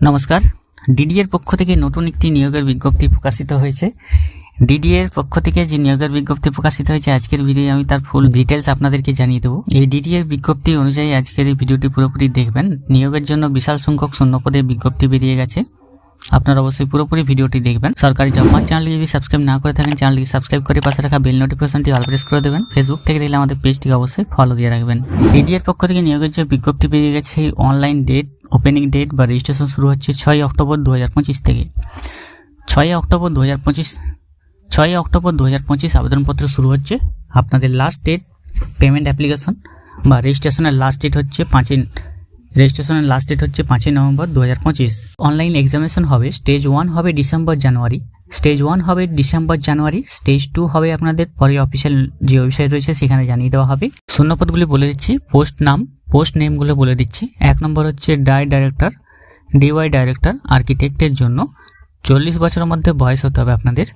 নমস্কার। ডিডিএর পক্ষ থেকে নতুন একটি নিয়োগের বিজ্ঞপ্তি প্রকাশিত হয়েছে। ডিডিএর পক্ষ থেকে যে নিয়োগের বিজ্ঞপ্তি প্রকাশিত হয়েছে আজকের ভিডিও আমি তার ফুল ডিটেলস আপনাদেরকে জানিয়ে দেবো। এই ডিডিএর বিজ্ঞপ্তি অনুযায়ী আজকের এই ভিডিওটি পুরোপুরি দেখবেন। নিয়োগের জন্য বিশাল সংখ্যক শূন্যপদে বিজ্ঞপ্তি বেরিয়ে গেছে। আপনারা অবশ্যই পুরোপুরি ভিডিওটি দেখবেন। সরকারি জব আমার চ্যানেলটি যদি সাবস্ক্রাইব না করে থাকেন চ্যানেলটি সাবস্ক্রাইব করে পাশে রাখা বেল নোটিফিকেশনটি অল প্রেস করে দেবেন। ফেসবুক থেকে দেখলে আমাদের পেজটিকে অবশ্যই ফলো দিয়ে রাখবেন। ডিডিএর পক্ষ থেকে নিয়োগের যে বিজ্ঞপ্তি বেরিয়ে গেছে অনলাইন ডেট ওপেনিং ডেট বা রেজিস্ট্রেশন শুরু হচ্ছে ছয় অক্টোবর দু হাজার পঁচিশ থেকে। ছয় অক্টোবর দু হাজার পঁচিশ ছয় অক্টোবর দু হাজার পঁচিশ আবেদনপত্র শুরু হচ্ছে। আপনাদের লাস্ট ডেট পেমেন্ট অ্যাপ্লিকেশন বা রেজিস্ট্রেশনের লাস্ট ডেট হচ্ছে পাঁচই রেজিস্ট্রেশনের লাস্ট ডেট হচ্ছে পাঁচই নভেম্বর দু হাজার পঁচিশ। অনলাইন এক্সামিনেশন হবে স্টেজ ওয়ান হবে ডিসেম্বর জানুয়ারি। স্টেজ ওয়ান হবে ডিসেম্বর জানুয়ারি স্টেজ টু হবে আপনাদের পরে অফিসিয়াল যে ওয়েবসাইট রয়েছে সেখানে জানিয়ে দেওয়া হবে। শূন্যপদগুলি বলে দিচ্ছি পোস্ট নাম পোস্ট নেমগুলো বলে দিচ্ছি। এক নম্বর হচ্ছে ডাই ডাইরেক্টর ডিওয়াই ডাইরেক্টর আর্কিটেক্টের জন্য। চল্লিশ বছরের মধ্যে বয়স হতে হবে আপনাদের।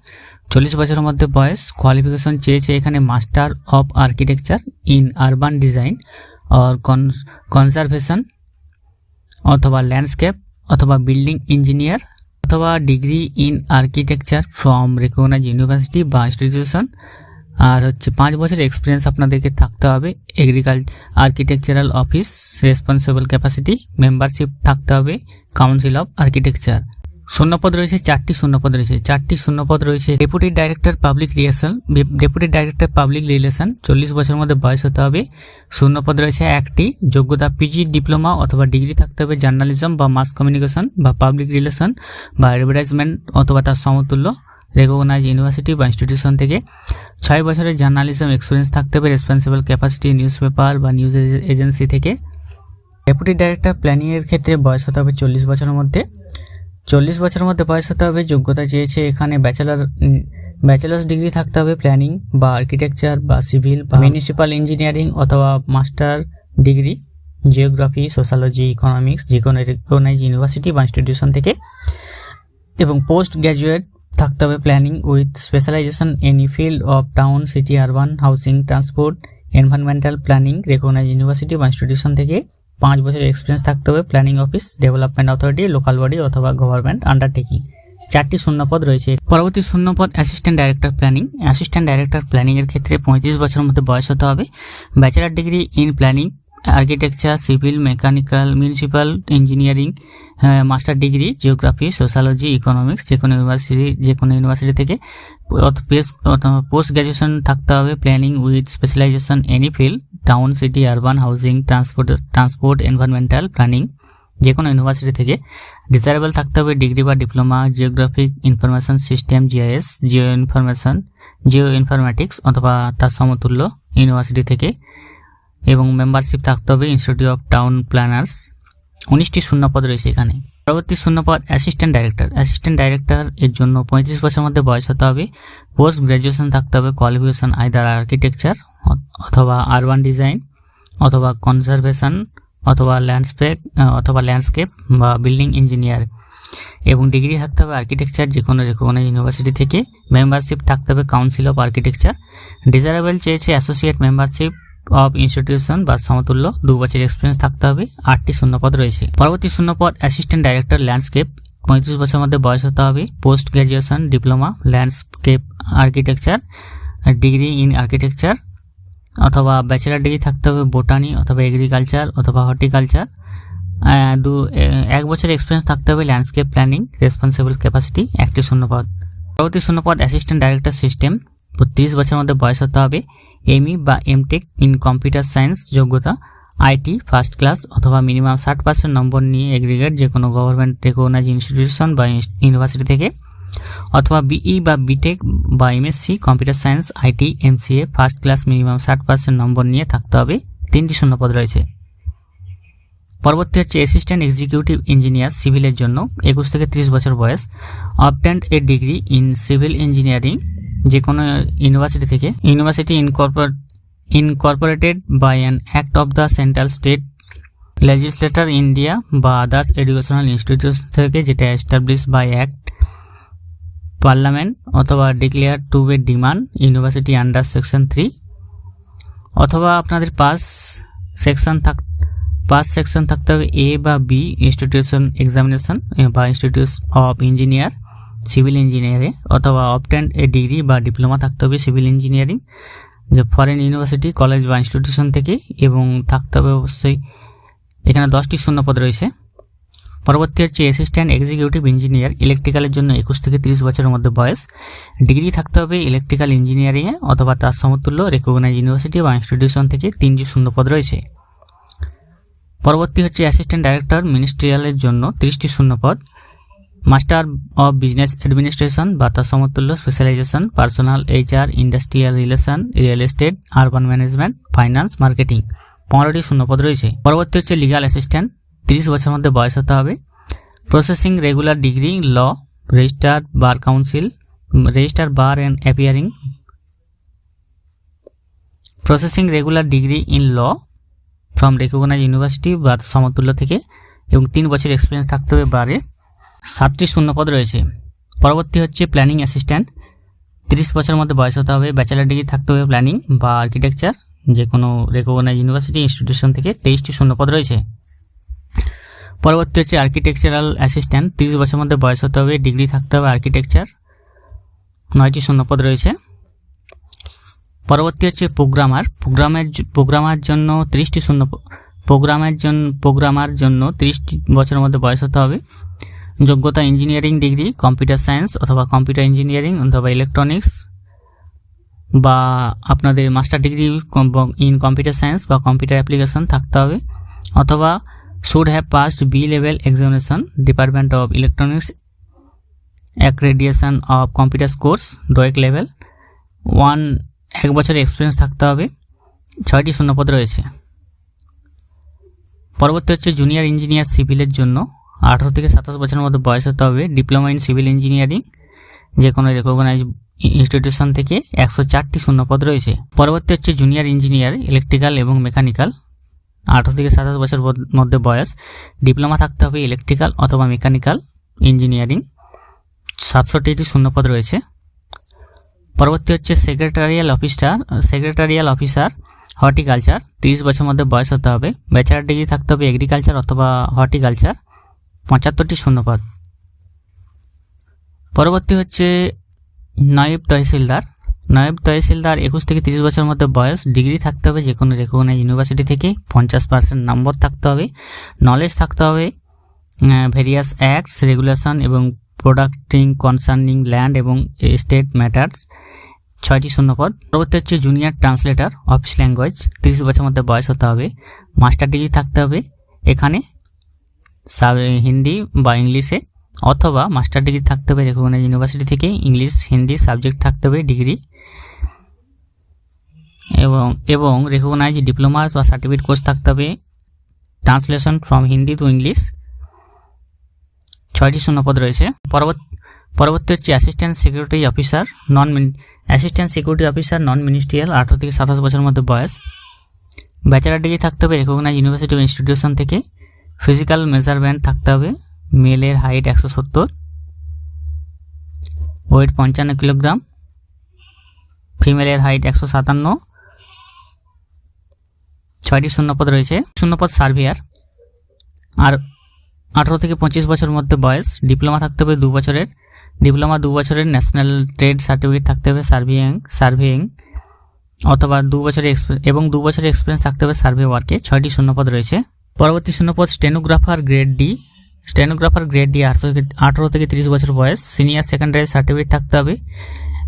চল্লিশ বছরের মধ্যে বয়স কোয়ালিফিকেশন চেয়েছে এখানে master of architecture in urban design or conservation অথবা ল্যান্ডস্কেপ অথবা বিল্ডিং ইঞ্জিনিয়ার অথবা degree in architecture from recognise university বা ইনস্টিটিউশন আর হচ্ছে পাঁচ বছর এক্সপিরিয়েন্স আপনাদেরকে থাকতে হবে। এগ্রিকাল architectural office responsible capacity membership থাকতে হবে। কাউন্সিল অফ আর্কিটেকচার শূন্যপদ রয়েছে, চারটি শূন্যপদ রয়েছে। চারটি শূন্যপদ রয়েছে। Deputy director public relation deputy director public relation চল্লিশ বছরের মধ্যে বয়স হতে হবে। শূন্যপদ রয়েছে একটি, যোগ্যতা পিজি ডিপ্লোমা অথবা ডিগ্রি থাকতে হবে জার্নালিজম বা মাস কমিউনিকেশন বা পাবলিক রিলেশন বা অ্যাডভার্টাইজমেন্ট অথবা তার সমতুল্য রেকগনাইজ ইউনিভার্সিটি বা ইনস্টিটিউশন থেকে। ছয় বছরের জার্নালিজম এক্সপিরিয়েন্স থাকতে হবে রেসপন্সিবল ক্যাপাসিটি নিউজ পেপার বা নিউজ এজেন্সি থেকে। ডেপুটি ডাইরেক্টর প্ল্যানিংয়ের ক্ষেত্রে বয়স হতে হবে চল্লিশ বছরের মধ্যে। চল্লিশ বছরের মধ্যে বয়স হতে হবে, যোগ্যতা চেয়েছে এখানে ব্যাচেলার ব্যাচেলার্স ডিগ্রি থাকতে হবে প্ল্যানিং বা আর্কিটেকচার বা সিভিল বা মিউনিসিপ্যাল ইঞ্জিনিয়ারিং অথবা master degree geography sociology economics যে কোনো রেকগনাইজ ইউনিভার্সিটি বা ইনস্টিটিউশন থেকে। এবং পোস্ট গ্র্যাজুয়েট থাকতে হবে planning with specialisation in field of town city urban housing transport environmental planning recognise university বা ইনস্টিটিউশন থেকে। পাঁচ বছরের এক্সপিরিয়েন্স থাকতে হবে planning office development authority local body অথবা গভর্নমেন্ট আন্ডারটেকিং চারটি শূন্যপদ রয়েছে। পরবর্তী শূন্যপদ assistant director planning assistant director প্ল্যানিংয়ের ক্ষেত্রে পঁয়ত্রিশ বছরের মধ্যে বয়স হতে হবে। Bachelor degree in planning architecture civil mechanical municipal engineering master degree geography sociology economics যে কোনো ইউনিভার্সিটি যে কোনো ইউনিভার্সিটি থেকে পোস্ট গ্র্যাজুয়েশন থাকতে হবে। Planning with specialisation any field town city urban housing transport transport environmental planning যে কোনো university থেকে। ডিজারেবল থাকতে হবে ডিগ্রি বা diploma geographic information system GIS geo information geo informatics অথবা তার সমতুল্য ইউনিভার্সিটি থেকে। এবং মেম্বারশিপ থাকতে হবে ইনস্টিটিউট অফ টাউন প্ল্যানার্স উনিশটি শূন্যপদ রয়েছে এখানে। পরবর্তী শূন্যপদ অ্যাসিস্ট্যান্ট ডাইরেক্টর অ্যাসিস্ট্যান্ট ডাইরেক্টর এর জন্য পঁয়ত্রিশ বছরের মধ্যে বয়স হতে হবে। পোস্ট গ্র্যাজুয়েশন থাকতে হবে। কোয়ালিফিকেশন আইদার আর্কিটেকচার অথবা আরবান ডিজাইন অথবা কনজারভেশন অথবা ল্যান্ডস্কেপ অথবা ল্যান্ডস্কেপ বা বিল্ডিং ইঞ্জিনিয়ার এবং ডিগ্রি থাকতে হবে আর্কিটেকচার যে কোনো রেকগনাইজ ইউনিভার্সিটি থেকে মেম্বারশিপ থাকতে হবে কাউন্সিল অফ আর্কিটেকচার ডিজারেবল চেয়েছে অ্যাসোসিয়েট মেম্বারশিপ অফ ইনস্টিটিউশন বা সমতুল্য, দু বছর এক্সপিরিয়েন্স থাকতে হবে, আটটি শূন্যপদ রয়েছে। পরবর্তী শূন্যপদ অ্যাসিস্ট্যান্ট ডাইরেক্টর ল্যান্ডস্কেপ পঁয়ত্রিশ বছরের মধ্যে বয়স হতে হবে post graduation diploma landscape architecture degree in architecture অথবা ব্যাচেলার ডিগ্রি থাকতে হবে বোটানি অথবা এগ্রিকালচার অথবা হর্টিকালচার দু এক বছর এক্সপিরিয়েন্স থাকতে হবে ল্যান্ডস্কেপ প্ল্যানিং রেসপন্সিবল ক্যাপাসিটি একটি শূন্যপদ। পরবর্তী শূন্যপদ অ্যাসিস্ট্যান্ট ডাইরেক্টর সিস্টেম তিরিশ বছরের মধ্যে বয়স হতে হবে। এমই বা এমটেক ইন কম্পিউটার সায়েন্স যোগ্যতা আইটি ফার্স্ট ক্লাস অথবা মিনিমাম ষাট পার্সেন্ট নম্বর নিয়ে এগ্রিগেট যে কোনো গভর্নমেন্ট রেকগনাইজ ইনস্টিটিউশন বা ইউনিভার্সিটি থেকে। অথবা বিই বা বিটেক বা MSc computer science IT MCA first class minimum ষাট পার্সেন্ট নম্বর নিয়ে থাকতে হবে। তিনটি শূন্যপদ রয়েছে। পরবর্তী হচ্ছে অ্যাসিস্ট্যান্ট এক্সিকিউটিভ ইঞ্জিনিয়ার সিভিলের জন্য, একুশ থেকে ত্রিশ বছর বয়স। Obtained a degree in civil engineering যে কোনো ইউনিভার্সিটি থেকে। University incorporate incorporated by an act of the central state legislator India বা আদার্স এডুকেশনাল ইনস্টিটিউশন থেকে, যেটা এস্টাবলিশ বাই অ্যাক্ট পার্লামেন্ট অথবা declare to be demand university under section three. অথবা আপনাদের pass section থাক, পাস সেকশন থাকতে হবে A বা বি ইনস্টিটিউশন এক্সামিনেশন বা ইনস্টিটিউট অফ ইঞ্জিনিয়ার সিভিল ইঞ্জিনিয়ারে অথবা অবটেন্ড এ ডিগ্রি বা ডিপ্লোমা থাকতে হবে সিভিল ইঞ্জিনিয়ারিং। যে ফরেন ইউনিভার্সিটি, কলেজ বা ইনস্টিটিউশন থেকে এবং থাকতে হবে অবশ্যই এখানে দশটি শূন্যপদ রয়েছে। পরবর্তী হচ্ছে অ্যাসিস্ট্যান্ট এক্সিকিউটিভ ইঞ্জিনিয়ার ইলেকট্রিক্যালের জন্য একুশ থেকে তিরিশ বছরের মধ্যে বয়স। ডিগ্রি থাকতে হবে ইলেকট্রিক্যাল ইঞ্জিনিয়ারিংয়ে অথবা তার সমতুল্য রেকগনাইজ ইউনিভার্সিটি বা ইনস্টিটিউশন থেকে তিনটি শূন্যপদ রয়েছে। পরবর্তী হচ্ছে অ্যাসিস্ট্যান্ট ডাইরেক্টর মিনিস্ট্রিয়ালের জন্য তিরিশটি শূন্যপদ। মাস্টার অফ বিজনেস অ্যাডমিনিস্ট্রেশন বা তার সমতুল্য specialisation personal HR industrial relation real estate urban management finance marketing পনেরোটি শূন্যপদ রয়েছে। পরবর্তী হচ্ছে লিগাল অ্যাসিস্ট্যান্ট তিরিশ বছরের মধ্যে বয়স হতে হবে। Processing regular degree law register bar council register bar and appearing processing regular degree in law from recognise university বা সমতুল্য থেকে এবং তিন বছর এক্সপিরিয়েন্স থাকতে হবে বারে সাতটি শূন্যপদ রয়েছে। পরবর্তী হচ্ছে প্ল্যানিং অ্যাসিস্ট্যান্ট তিরিশ বছরের মধ্যে বয়স হতে হবে। ব্যাচেলার ডিগ্রি থাকতে হবে প্ল্যানিং বা আর্কিটেকচার যে কোনো রেকগনাইজ ইউনিভার্সিটি ইনস্টিটিউশন থেকে তেইশটি শূন্যপদ রয়েছে। পরবর্তী হচ্ছে আর্কিটেকচারাল অ্যাসিস্ট্যান্ট তিরিশ বছরের মধ্যে বয়স হতে হবে ডিগ্রি থাকতে হবে আর্কিটেকচার নয়টি শূন্যপদ রয়েছে। পরবর্তী হচ্ছে প্রোগ্রামার প্রোগ্রামের প্রোগ্রামার জন্য তিরিশটি শূন্য প্রোগ্রামের জন্য প্রোগ্রামার জন্য তিরিশটি বছরের মধ্যে বয়স হতে হবে। যোগ্যতা ইঞ্জিনিয়ারিং ডিগ্রি কম্পিউটার সায়েন্স অথবা কম্পিউটার ইঞ্জিনিয়ারিং অথবা ইলেকট্রনিক্স বা আপনাদের master degree in computer science বা কম্পিউটার অ্যাপ্লিকেশন থাকতে হবে। অথবা should have passed B level examination department of electronics accreditation of computer course DOEACC level one এক বছরের এক্সপিরিয়েন্স থাকতে হবে। ছয়টি শূন্যপদ রয়েছে। পরবর্তী হচ্ছে জুনিয়র ইঞ্জিনিয়ার সিভিলের জন্য। আঠারো থেকে সাতাশ বছরের মধ্যে বয়স হতে হবে। ডিপ্লোমা ইন সিভিল ইঞ্জিনিয়ারিং যে কোনো রেকগনাইজ ইনস্টিটিউশন থেকে একশো চারটি শূন্যপদ রয়েছে। পরবর্তী হচ্ছে জুনিয়র ইঞ্জিনিয়ার ইলেকট্রিক্যাল এবং মেকানিক্যাল আঠারো থেকে সাতাশ বছর মধ্যে বয়স। ডিপ্লোমা থাকতে হবে ইলেকট্রিক্যাল অথবা মেকানিক্যাল ইঞ্জিনিয়ারিং সাতষট্টিটি শূন্যপদ রয়েছে। পরবর্তী হচ্ছে secretarial officer secretarial officer horticulture তিরিশ বছর মধ্যে বয়স হতে হবে। ব্যাচেলার ডিগ্রি থাকতে হবে এগ্রিকালচার অথবা হর্টিকালচার পঁচাত্তরটি শূন্যপদ। পরবর্তী হচ্ছে নায়েব তহসিলদার। নায়েব তহসিলদার একুশ থেকে তিরিশ বছরের মধ্যে বয়স, ডিগ্রি থাকতে হবে যে কোনো রেকগনাইজ ইউনিভার্সিটি থেকে পঞ্চাশ পার্সেন্ট নম্বর থাকতে হবে। নলেজ থাকতে হবে ভেরিয়াস অ্যাক্টস রেগুলেশন এবং প্রোডাক্টিং কনসার্নিং ল্যান্ড এবং স্টেট ম্যাটার্স ছয়টি শূন্যপদ। পরবর্তী হচ্ছে জুনিয়র ট্রান্সলেটর অফিস ল্যাঙ্গুয়েজ তিরিশ বছরের মধ্যে বয়স হতে হবে। মাস্টার ডিগ্রি থাকতে হবে। এখানে হিন্দি বা ইংলিশে অথবা মাস্টার ডিগ্রি থাকতে হবে রেকগনাইজ ইউনিভার্সিটি থেকে, ইংলিশ, হিন্দি সাবজেক্ট থাকতে হবে ডিগ্রি। এবং এবং রেকগনাইজ ডিপ্লোমাস বা সার্টিফিকেট কোর্স থাকতে হবে, translation from Hindi to English. ছয়টি শূন্যপদ রয়েছে। পরবর্তী পরবর্তী হচ্ছে assistant security officer non assistant security officer non ministerial আঠারো থেকে সাতাশ বছরের মধ্যে বয়স। ব্যাচেলার ডিগ্রি থাকতে হবে রেকগনাইজ ইউনিভার্সিটি ইনস্টিটিউশন থেকে। ফিজিক্যাল মেজারমেন্ট থাকতে হবে। মেলের হাইট একশো সত্তর, ওয়েট পঞ্চান্ন কিলোগ্রাম, ফিমেলের হাইট একশো সাতান্ন, ছয়টি শূন্যপদ রয়েছে। শূন্যপদ সার্ভিয়ার। আর আঠেরো থেকে পঁচিশ বছর মধ্যে বয়স, ডিপ্লোমা থাকতে হবে দু বছরের। ডিপ্লোমা দু বছরের ন্যাশনাল ট্রেড সার্টিফিকেট থাকতে হবে সার্ভিং সার্ভেইং অথবা দু বছরের এবং দু বছরের এক্সপিরিয়েন্স থাকতে হবে সার্ভে ওয়ার্কে ছয়টি শূন্যপদ রয়েছে। পরবর্তী শূন্যপদ stenographer grade D. Stenographer grade D আঠারো থেকে আঠারো থেকে তিরিশ বছর বয়স। সিনিয়র সেকেন্ডারি সার্টিফিকেট থাকতে হবে,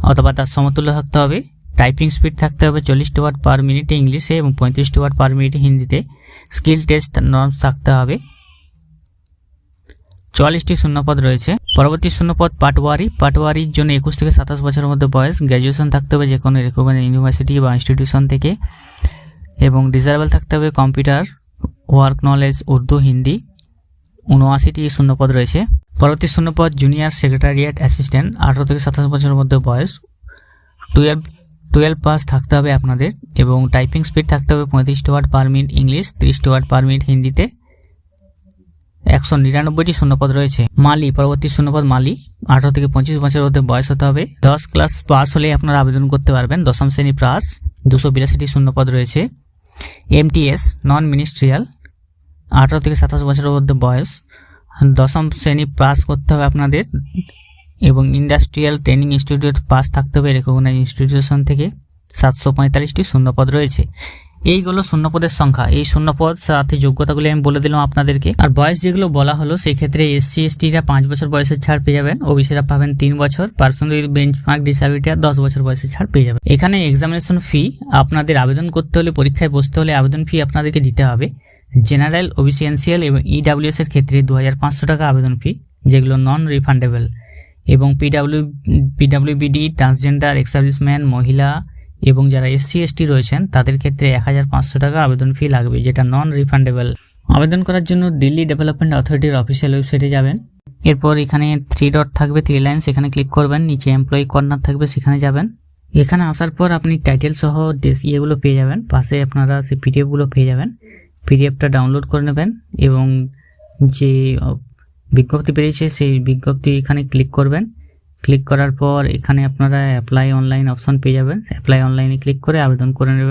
অথবা তার সমতুল্য থাকতে হবে। টাইপিং স্পিড থাকতে হবে চল্লিশটি ওয়ার্ড পার মিনিটে ইংলিশে এবং পঁয়ত্রিশটি ওয়ার্ড পার মিনিটে হিন্দিতে। স্কিল টেস্ট নর্মস থাকতে হবে। চুয়াল্লিশটি শূন্যপদ রয়েছে। পরবর্তী শূন্যপদ পাটওয়ারি। পাটওয়ারির জন্য একুশ থেকে সাতাশ বছরের মধ্যে বয়স। গ্র্যাজুয়েশন থাকতে হবে যে কোনো রেকগনাইজ ইউনিভার্সিটি বা ইনস্টিটিউশন থেকে। এবং ডিজারেবল থাকতে হবে computer work knowledge Urdu, Hindi. উনআশিটি শূন্যপদ রয়েছে। পরবর্তী শূন্যপদ জুনিয়র সেক্রেটারিয়েট অ্যাসিস্ট্যান্ট আঠারো থেকে সাতাশ বছরের মধ্যে বয়স। টুয়েলভ টুয়েলভ পাস থাকতে হবে আপনাদের এবং টাইপিং স্পিড থাকতে হবে পঁয়ত্রিশটি ওয়ার্ড পার মিনিট ইংলিশ তিরিশটি ওয়ার্ড পার মিনিট হিন্দিতে। একশো নিরানব্বইটি শূন্যপদ রয়েছে। মালি, পরবর্তী শূন্যপদ মালি, আঠারো থেকে পঁচিশ বছরের মধ্যে বয়স হতে হবে। দশ ক্লাস পাস হলে আপনারা আবেদন করতে পারবেন। দশম শ্রেণি পাস দুশো বিরাশিটি শূন্যপদ রয়েছে। এমটিএস নন মিনিস্ট্রিয়াল আঠারো থেকে সাতাশ বছরের মধ্যে বয়স। দশম শ্রেণি পাস করতে হবে আপনাদের এবং ইন্ডাস্ট্রিয়াল ট্রেনিং ইনস্টিটিউট পাস থাকতে হবে রেকগনাইজ ইনস্টিটিউশন থেকে। সাতশো পঁয়তাল্লিশটি শূন্যপদ রয়েছে। এইগুলো শূন্যপদের সংখ্যা। এই শূন্যপদ সাথে যোগ্যতাগুলি আমি বলে দিলাম আপনাদেরকে। আর বয়স যেগুলো বলা হলো, সেক্ষেত্রে এসসি এসটিরা পাঁচ বছর বয়সের ছাড় পেয়ে যাবেন। ওবিসিরা পাবেন তিন বছর। পার্সোনাল বেঞ্চ মার্ক ডিসাবিলিটিরা দশ বছর বয়সের ছাড় পেয়ে যাবেন। এখানে এক্সামিনেশন ফি আপনাদের আবেদন করতে হলে, পরীক্ষায় বসতে হলে আবেদন ফি আপনাদেরকে দিতে হবে। জেনারেল ওবিসি এনসিএল এবং ইডাব্লিউএস এর ক্ষেত্রে দু হাজার পাঁচশো টাকা আবেদন ফি, যেগুলো নন রিফান্ডেবল এবং PW PW PWBD transgender ex serviceman মহিলা এবং যারা এসসি এসটি রয়েছেন, তাদের ক্ষেত্রে এক হাজার পাঁচশো টাকা আবেদন ফি লাগবে, যেটা নন রিফান্ডেবল আবেদন করার জন্য দিল্লি ডেভেলপমেন্ট অথরিটির অফিসিয়াল ওয়েবসাইটে যাবেন। এরপর এখানে থ্রি ডট থাকবে থ্রি লাইন সেখানে ক্লিক করবেন, নিচে এমপ্লয়ি কর্নার থাকবে, সেখানে যাবেন। এখানে আসার পর আপনি টাইটেল সহ ডেস ইয়েগুলো পেয়ে যাবেন, পাশে আপনারা সেই পিডিএফগুলো পেয়ে যাবেন। পিডিএফটা ডাউনলোড করে নেবেন এবং যে বিজ্ঞপ্তি বেরিয়েছে সেই বিজ্ঞপ্তি এখানে ক্লিক করবেন। ক্লিক করার পর এখানে আপনারা অ্যাপ্লাই অনলাইন অপশন পেয়ে যাবেন। অ্যাপ্লাই অনলাইনে ক্লিক করে আবেদন করে নেবেন।